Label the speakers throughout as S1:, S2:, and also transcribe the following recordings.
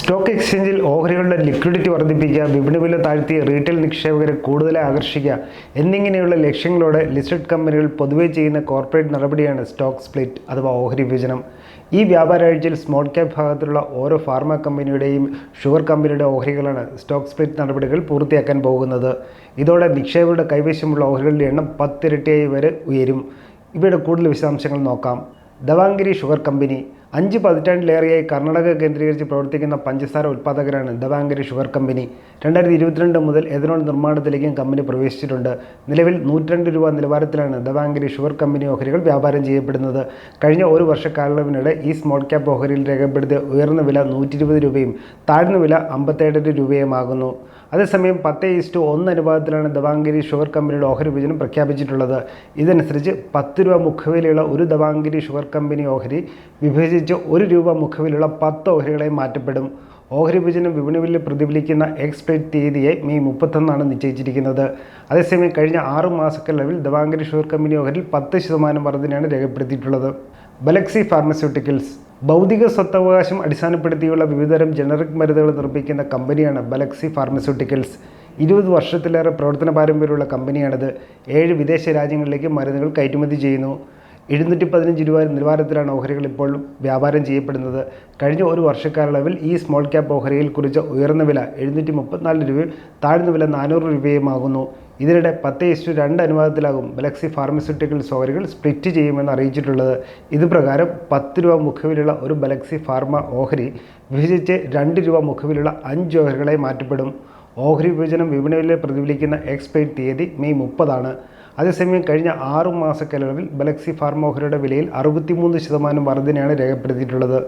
S1: Stock എക്സ്ചേഞ്ചിൽ ഓഹരികളുടെ liquidity വർദ്ധിപ്പിക്കുക വിപണി വില താഴ്ത്തി റീറ്റെയിൽ നിക്ഷേപകരെ കൂടുതലായി ആകർഷിക്കുക എന്നിങ്ങനെയുള്ള ലക്ഷ്യങ്ങളോടെ ലിസ്റ്റഡ് കമ്പനികൾ പൊതുവെ ചെയ്യുന്ന കോർപ്പറേറ്റ് നടപടിയാണ് സ്റ്റോക്ക് സ്പ്ലിറ്റ് അഥവാ ഓഹരി വിഭജനം. ഈ വ്യാപാരാഴ്ചയിൽ സ്മോൾ ക്യാപ് ഭാഗത്തുള്ള ഓരോ ഫാർമ കമ്പനിയുടെയും ഷുഗർ കമ്പനിയുടെ ഓഹരികളാണ് സ്റ്റോക്ക് സ്പ്ലിറ്റ് നടപടികൾ പൂർത്തിയാക്കാൻ പോകുന്നത്. ഇതോടെ നിക്ഷേപകരുടെ കൈവശമുള്ള ഓഹരികളുടെ എണ്ണം പത്തിരട്ടിയായി വരെ ഉയരും. ഇവയുടെ കൂടുതൽ വിശദാംശങ്ങൾ നോക്കാം. ദവാങ്കിരി ഷുഗർ കമ്പനി അഞ്ച് പതിറ്റാണ്ടിലേറെയായി കർണാടക കേന്ദ്രീകരിച്ച് പ്രവർത്തിക്കുന്ന പഞ്ചസാര ഉൽപ്പാദകരാണ് ദവാംഗരി ഷുഗർ കമ്പനി. രണ്ടായിരത്തി ഇരുപത്തിരണ്ട് മുതൽ എഥനോൾ നിർമ്മാണത്തിലേക്കും കമ്പനി പ്രവേശിച്ചിട്ടുണ്ട്. നിലവിൽ നൂറ്റിരണ്ട് രൂപ നിലവാരത്തിലാണ് ദവാംഗരി ഷുഗർ കമ്പനി ഓഹരികൾ വ്യാപാരം ചെയ്യപ്പെടുന്നത്. കഴിഞ്ഞ ഒരു വർഷ ഈ സ്മോൾ ക്യാപ്പ് ഓഹരിയിൽ രേഖപ്പെടുത്തിയ ഉയർന്ന വില നൂറ്റി ഇരുപത് രൂപയും താഴ്ന്ന വില അമ്പത്തേഴര രൂപയുമാകുന്നു. അതേസമയം പത്ത് ഈസ്റ്റു ഒന്ന് അനുപാതത്തിലാണ് ദവാങ്കിരി ഷുഗർ കമ്പനിയുടെ ഓഹരി വിഭജനം പ്രഖ്യാപിച്ചിട്ടുള്ളത്. ഇതനുസരിച്ച് പത്ത് രൂപ മുഖവിലയുള്ള ഒരു ദവാങ്കിരി ഷുഗർ കമ്പനി ഓഹരി വിഭജിച്ച് ഒരു രൂപ മുഖവിലുള്ള പത്ത് ഓഹരികളെ മാറ്റപ്പെടും. ഓഹരി വിഭജനം വിപണി വില പ്രതിഫലിക്കുന്ന എക്സ്പെക്ട് തീയതിയെ മെയ് മുപ്പത്തൊന്നാണ് നിശ്ചയിച്ചിരിക്കുന്നത്. അതേസമയം കഴിഞ്ഞ ആറ് മാസക്കാലവിൽ ദവാങ്കിരി ഷുഗർ കമ്പനി ഓഹരിൽ പത്ത് ശതമാനം വർധനയാണ് രേഖപ്പെടുത്തിയിട്ടുള്ളത്. ബലക്സി ഫാർമസ്യൂട്ടിക്കൽസ്. ഭൗതിക സ്വത്തവകാശം അടിസ്ഥാനപ്പെടുത്തിയുള്ള വിവിധതരം ജനറിക് മരുന്നുകൾ നിർമ്മിക്കുന്ന കമ്പനിയാണ് ബലക്സി ഫാർമസ്യൂട്ടിക്കൽസ്. ഇരുപത് വർഷത്തിലേറെ പ്രവർത്തന പാരമ്പര്യമുള്ള കമ്പനിയാണിത്. ഏഴ് വിദേശ രാജ്യങ്ങളിലേക്ക് മരുന്നുകൾ കയറ്റുമതി ചെയ്യുന്നു. എഴുന്നൂറ്റി പതിനഞ്ച് രൂപ നിലവാരത്തിലാണ് ഓഹരികൾ ഇപ്പോൾ വ്യാപാരം ചെയ്യപ്പെടുന്നത്. കഴിഞ്ഞ ഒരു വർഷക്കാലയളവിൽ ഈ സ്മോൾ ക്യാപ്പ് ഓഹരിയിൽ കുറിച്ച ഉയർന്ന വില എഴുന്നൂറ്റി മുപ്പത്തിനാല് രൂപയും താഴ്ന്ന വില നാനൂറ് രൂപയുമാകുന്നു. ഇതിനിടെ പത്ത് ഇസ്റ്റു രണ്ട് അനുപാതത്തിലാകും ബലക്സി ഫാർമസ്യൂട്ടിക്കൽസ് ഓഹരികൾ സ്പ്ലിറ്റ് ചെയ്യുമെന്ന് അറിയിച്ചിട്ടുള്ളത്. ഇത് പ്രകാരം പത്ത് രൂപ മുഖവിലുള്ള ഒരു ബലക്സി ഫാർമ ഓഹരി വിഭജിച്ച് രണ്ട് രൂപ മുഖവിലുള്ള അഞ്ച് ഓഹരികളായി മാറ്റപ്പെടും. ഓഹരി വിഭജനം വിപണിയിൽ പ്രതിഫലിക്കുന്ന എക്സ്പയർ തീയതി മെയ് മുപ്പതാണ്. അതേസമയം കഴിഞ്ഞ ആറു മാസക്കാലയളവിൽ ബലക്സി ഫാർമോഹരയുടെ വിലയിൽ അറുപത്തിമൂന്ന് ശതമാനം വർധനയാണ് രേഖപ്പെടുത്തിയിട്ടുള്ളത്.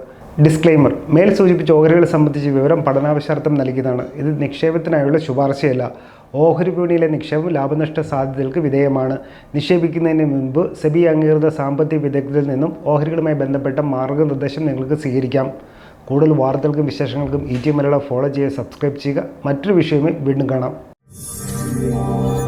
S1: ഡിസ്ക്ലെയിമർ മേൽ സൂചിപ്പിച്ച ഓഹരികളെ സംബന്ധിച്ച് വിവരം പഠനാവശ്യാർത്ഥം നൽകിയതാണ്. ഇത് നിക്ഷേപത്തിനായുള്ള ശുപാർശയല്ല. ഓഹരി വിപണിയിലെ നിക്ഷേപം ലാഭനഷ്ട സാധ്യതകൾക്ക് വിധേയമാണ്. നിക്ഷേപിക്കുന്നതിന് മുൻപ് സെബി അംഗീകൃത സാമ്പത്തിക വിദഗ്ധരിൽ നിന്നും ഓഹരികളുമായി ബന്ധപ്പെട്ട മാർഗനിർദ്ദേശം നിങ്ങൾക്ക് സ്വീകരിക്കാം. കൂടുതൽ വാർത്തകൾക്കും വിശേഷങ്ങൾക്കും ഇ ടി മലയാളം ഫോളോ ചെയ്യുക സബ്സ്ക്രൈബ് ചെയ്യുക. മറ്റൊരു വിഷയവുമായി വീണ്ടും കാണാം.